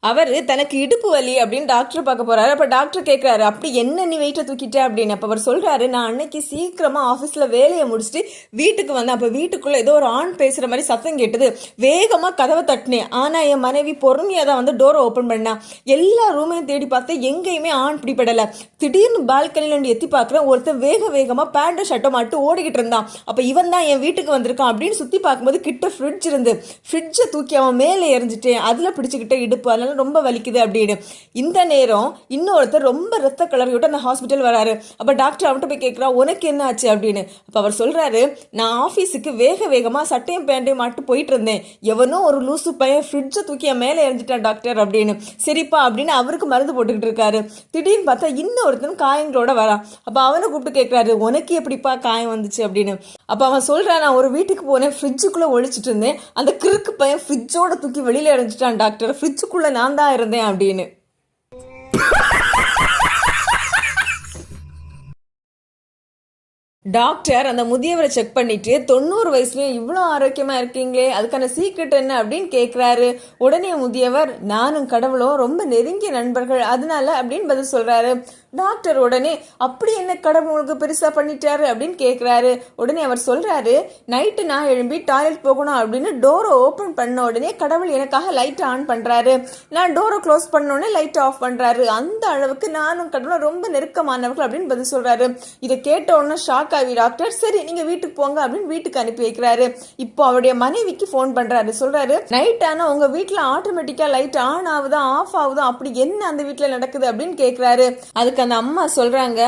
அவர் தனக்கு இடுப்பு வலி அப்படின்னு டாக்டர் பார்க்க போறாரு. அப்ப டாக்டர் கேட்குறாரு அப்படி என்ன நீ வெயிட்டை தூக்கிட்ட? அப்படின்னு. அப்ப அவர் சொல்றாரு நான் அன்னைக்கு சீக்கிரமா ஆஃபீஸில் வேலையை முடிச்சுட்டு வீட்டுக்கு வந்தேன். அப்ப வீட்டுக்குள்ள ஏதோ ஒரு ஆண் பேசுற மாதிரி சத்தம் கேட்டது. வேகமா கதவை தட்டினேன். ஆனா என் மனைவி பொறுமையா தான் வந்து டோரை ஓப்பன் பண்ணா. எல்லா ரூமையும் தேடி பார்த்து எங்கேயுமே ஆண் பிடிபடல. திடீர்னு பால்கனில இருந்து எத்தி பார்க்குறேன். ஒருத்தர் வேக வேகமா பேண்ட்டும் ஷர்ட்டும் மட்டும் ஓடிக்கிட்டு இருந்தான். அப்ப இவன் தான் என் வீட்டுக்கு வந்திருக்கான் அப்படின்னு சுத்தி பார்க்கும்போது கிட்ட ஃப்ரிட்ஜ் இருந்து ஃப்ரிட்ஜை தூக்கி அவன் மேலே எறிஞ்சிட்டேன். அதுல பிடிச்சுக்கிட்ட இடுப்பு. ரொம்ப வலிக்குது அப்படின்னு. இந்த நேரம் இன்னொருத்தர் ரொம்ப ரத்த கலரி விட்டு அந்த ஹாஸ்பிட்டல் வராரு. அப்போ டாக்டர் அவன்கிட்ட போய் கேட்குறா உனக்கு என்ன ஆச்சு அப்படின்னு. அப்போ அவர் சொல்கிறாரு நான் ஆஃபீஸுக்கு வேக வேகமாக சட்டையும் பேண்டையும் மாட்டு போயிட்டு இருந்தேன் எவனோ ஒரு லூசு பையன் ஃப்ரிட்ஜை தூக்கி என் மேலே எறிஞ்சிட்டான் டாக்டர் அப்படின்னு. சரிப்பா அப்படின்னு அவருக்கு மருந்து போட்டுக்கிட்டு இருக்காரு. திடீர்னு பார்த்தா இன்னொருத்தன் காயங்களோட வரான் அப்போ அவனை கூப்பிட்டு கேட்குறாரு உனக்கு எப்படிப்பா காயம் வந்துச்சு? அப்படின்னு. அப்போ அவன் சொல்கிறான் நான் ஒரு வீட்டுக்கு போனேன் ஃப்ரிட்ஜுக்குள்ள ஒழிச்சிட்டு இருந்தேன். அந்த கிறுக்கு பையன் ஃப்ரிட்ஜோட தூக்கி வெளியில் எறிஞ்சிட்டான் டாக்டர் ஃப்ரிட்ஜுக்குள்ளே நான் தான் இருந்தேன் அப்படின்னு. டாக்டர் அந்த முதியவரை செக் பண்ணிட்டு தொண்ணூறு வயசுலயும் இவ்வளோ ஆரோக்கியமா இருக்கீங்களே அதுக்கான சீக்ரெட் என்ன அப்படின்னு கேட்குறாரு உடனே முதியவர் நானும் கடவுளும் ரொம்ப நெருங்கிய நண்பர்கள் அதனால அப்படின்னு பதில் சொல்றாரு. டாக்டர் உடனே அப்படி என்ன கடவுள் உங்களுக்கு பெருசா பண்ணிட்டாரு? அப்படின்னு கேட்குறாரு உடனே அவர் சொல்றாரு நைட்டு நான் எழும்பி டாய்லெட் போகணும் அப்படின்னு டோரை ஓப்பன் பண்ண உடனே கடவுள் எனக்காக லைட் ஆன் பண்றாரு. நான் டோரை க்ளோஸ் பண்ண உடனே லைட் ஆஃப் பண்றாரு. அந்த அளவுக்கு நானும் கடவுளும் ரொம்ப நெருக்கமானவர்கள் அப்படின்னு பதில் சொல்றாரு. இதை கேட்ட உடனே ஷாக் ஆகி டாக்டர். சரி நீங்க வீட்டுக்கு போங்க அப்படின்னு வீட்டுக்கு அனுப்பி வைக்கிறாரு. இப்போ அவருடைய மனைவிக்கு ஃபோன் பண்றாரு. சொல்றாரு நைட் ஆனா உங்க வீட்டுல ஆட்டோமேட்டிக்கா லைட் ஆன் ஆகுதா ஆஃப் ஆகுதா? அப்படி என்ன அந்த வீட்டுல நடக்குது? அப்படின்னு கேக்குறாரு. அதுக்கு அந்த அம்மா சொல்றாங்க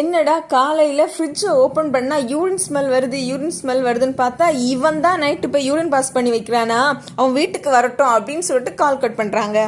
என்னடா காலையில ஃப்ரிட்ஜை ஓபன் பண்ணா யூரின் ஸ்மெல் வருது யூரின் ஸ்மெல் வருதுன்னு பார்த்தா இவன் தான் நைட்டு போய் யூரின் பாஸ் பண்ணி வைக்கிறானா? அவன் வீட்டுக்கு வரட்டும் அப்படின்னு சொல்லிட்டு கால் கட் பண்றாங்க.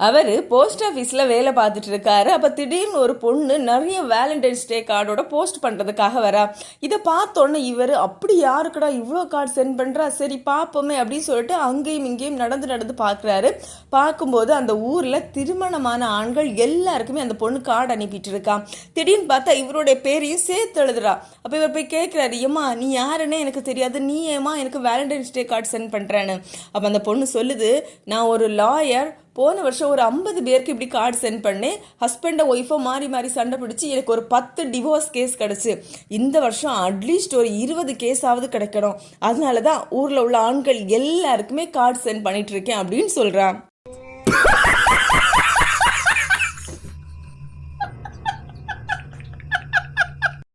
அவர் போஸ்ட் ஆஃபீஸில் வேலை பார்த்துட்டு இருக்காரு. அப்போ திடீர்னு ஒரு பொண்ணு நிறைய வேலண்டைன்ஸ் டே கார்டோட போஸ்ட் பண்ணுறதுக்காக வரா. இதை பார்த்தோன்னே இவர் அப்படி யாருக்குடா இவ்வளோ கார்டு சென்ட் பண்ணுறா சரி பார்ப்போமே அப்படின்னு சொல்லிட்டு அங்கேயும் இங்கேயும் நடந்து நடந்து பார்க்குறாரு. பார்க்கும்போது அந்த ஊரில் திருமணமான ஆண்கள் எல்லாருக்குமே அந்த பொண்ணு கார்டு அனுப்பிட்டு இருக்கான் திடீர்னு பார்த்தா இவருடைய பேரையும் சேர்த்து எழுதுறா. அப்போ இவர் போய் கேட்குறாரு ஏம்மா நீ யாருன்னே எனக்கு தெரியாது. நீ ஏமா எனக்கு வேலண்டைன்ஸ் டே கார்டு சென்ட் பண்ணுறேன்னு அப்போ அந்த பொண்ணு சொல்லுது நான் ஒரு லாயர் போன வருஷம் ஒரு ஐம்பது பேருக்கு இப்படி கார்டு சென்ட் பண்ணேன். ஹஸ்பண்டை ஒய்ஃபோ மாறி மாறி சண்டை பிடிச்சி எனக்கு ஒரு பத்து டிவோர்ஸ் கேஸ் கிடச்சி. இந்த வருஷம் அட்லீஸ்ட் ஒரு இருபது கேஸாவது கிடைக்கணும். அதனால தான் ஊரில் உள்ள ஆண்கள் எல்லாருக்குமே கார்டு சென்ட் பண்ணிகிட்ருக்கேன் அப்படின்னு சொல்கிறான்